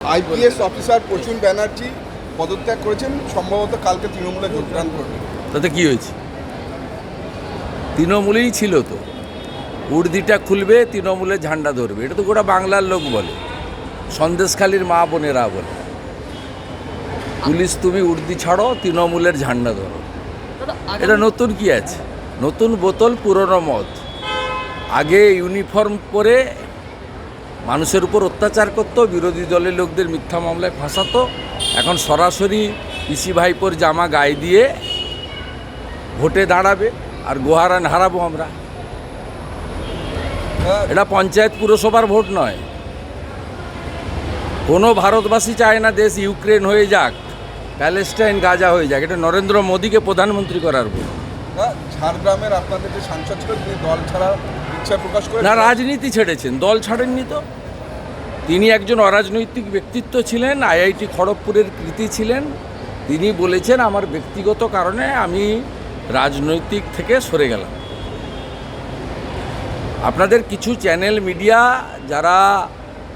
IPS officer প্রচুর ব্যানার্জি পদত্যাগ করেছেন সম্ভবত কালকে তৃণমূলে যোগদান করবেন। তাতে কি হয়েছে? তৃণমূলেই ছিল তো। উর্দিটা খুলবে তৃণমূলের ঝান্ডা ধরবে। এটা তো গোটা বাংলার লোক বলে। সন্দেশখালীর মা বোনেরা বলে। পুলিশ তুমি উর্দি ছাড়ো তৃণমূলের ঝান্ডা ধরো। এটা নতুন কি আছে? নতুন বোতল পুরনো মত আগে ইউনিফর্ম পরে মানুষের উপর অত্যাচার করতো, বিরোধী দলের লোকদের মিথ্যা মামলায় ফাঁসাতো। এখন সরাসরি পিসি ভাইপোর জামা গায়ে দিয়ে ভোটে দাঁড়াবে আর গোহারান হারাবো আমরা। এটা পঞ্চায়েত পুরসভার ভোট নয়। কোনো ভারতবাসী চায় না দেশ ইউক্রেন হয়ে যাক, প্যালেস্টাইন গাজা হয়ে যাক। এটা নরেন্দ্র মোদীকে প্রধানমন্ত্রী করার ভোট। ঝাড়গ্রামের আপনাদের যে সাংসদ ছিল তিনি দল ছাড়া ইচ্ছা প্রকাশ করে না? রাজনীতি ছেড়েছেন। দল ছাড়েননি তো। তিনি একজন অরাজনৈতিক ব্যক্তিত্ব ছিলেন আইআইটি খড়গপুরের কৃতি ছিলেন। তিনি বলেছেন আমার ব্যক্তিগত কারণে আমি রাজনৈতিক থেকে সরে গেলাম। আপনাদের কিছু চ্যানেল মিডিয়া যারা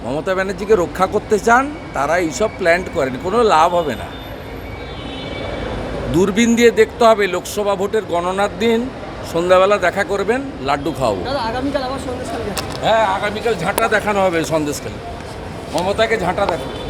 মমতা ব্যানার্জিকে রক্ষা করতে চান তারা এইসব প্ল্যান্ট করেন। কোনো লাভ হবে না। দূরবীন দিয়ে দেখতে হবে লোকসভা ভোটের গণনার দিন। সন্ধ্যাবেলা দেখা করবেন লাড্ডু খাওয়াবো। আগামীকাল আবার সন্দেশ হ্যাঁ আগামীকাল ঝাঁটা দেখানো হবে সন্দেশখালী মমতাকে ঝাঁটা দেখানো